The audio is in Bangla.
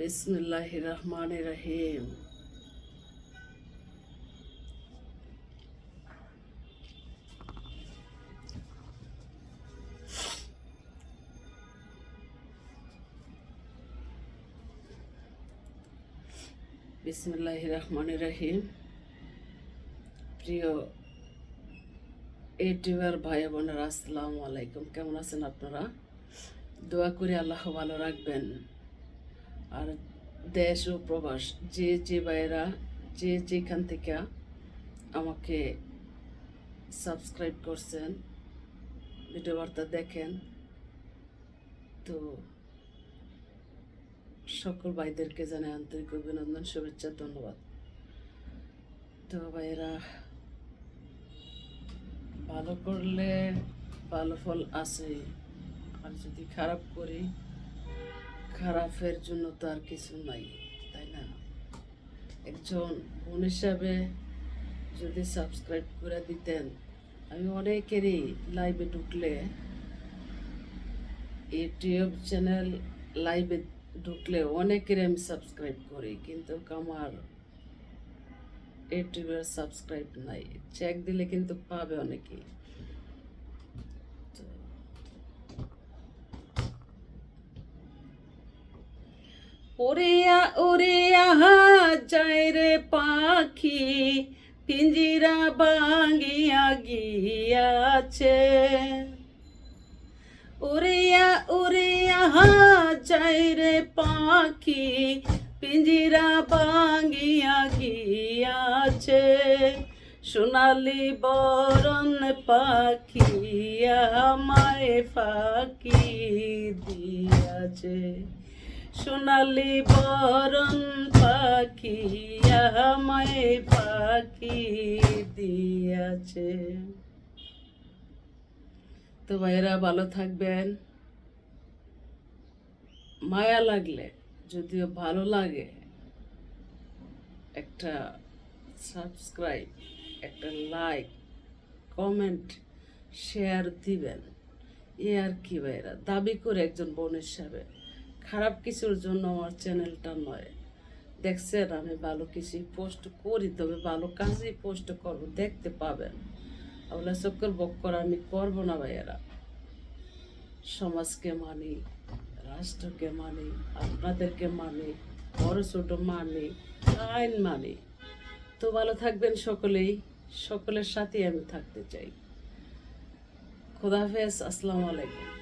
বিসমিল্লাহ রহমান রহিম বিসমিল্লাহ রহমান রহিম প্রিয় ইউটিউবার ভাই বোনেরা আসসালামু আলাইকুম। কেমন আছেন আপনারা? দোয়া করে আল্লাহ ভালো রাখবেন। আর দেশ ও প্রবাস, যে যে ভাইয়েরা, যে যেখান থেকে আমাকে সাবস্ক্রাইব করছেন ভিডিও বার্তা দেখেন, তো সকল ভাইদেরকে জানাই আন্তরিক অভিনন্দন, শুভেচ্ছা, ধন্যবাদ। তো ভাইয়েরা, ভালো করলে ভালো ফল আছে, আর যদি খারাপ করি খারাপের জন্য তো আর কিছু নাই, তাই না? একজন বোন হিসাবে যদি সাবস্ক্রাইব করে দিতেন, আমি অনেকেরই লাইভে ঢুকলে ইউটিউব চ্যানেল লাইভে ঢুকলে অনেকেরই আমি সাবস্ক্রাইব করি, কিন্তু আমার ইউটিউবের সাবস্ক্রাইব নাই। চেক দিলে কিন্তু পাবে অনেকেই। ওরিয়া ওরিয়া যায় রে পাখি, পিঞ্জিরা বাঙ্গিয়া গিয়াছে। উড়িয়া উড়িয়া যায় রে পাখি, পিঞ্জিরা বাঙ্গিয়া গিয়াছে। সোনালি বরণ পাখি আমায় ফাঁকি দিয়াছে। সোনালি বরণ পাখি আমায় পাখি দিয়াছে। তো ভাইয়েরা, ভালো থাকবেন। মায়া লাগলে, যদিও ভালো লাগে, একটা সাবস্ক্রাইব, একটা লাইক, কমেন্ট, শেয়ার দিবেন। এ আর কি ভাইরা দাবি করে একজন বোন হিসাবে। খারাপ কিছুর জন্য আমার চ্যানেলটা নয়। দেখছেন, আমি ভালো কিছুই পোস্ট করি, তবে ভালো কাজই পোস্ট করব, দেখতে পাবেন। ওগুলো চক্কর বক্কর আমি করব না ভাইয়েরা। সমাজকে মানি, রাষ্ট্রকে মানি, আপনাদেরকে মানি, বড় ছোট মানি, আইন মানি। তো ভালো থাকবেন সকলেই, সকলের সাথেই আমি থাকতে চাই। খোদাহাফেজ আসসালামু আলাইকুম।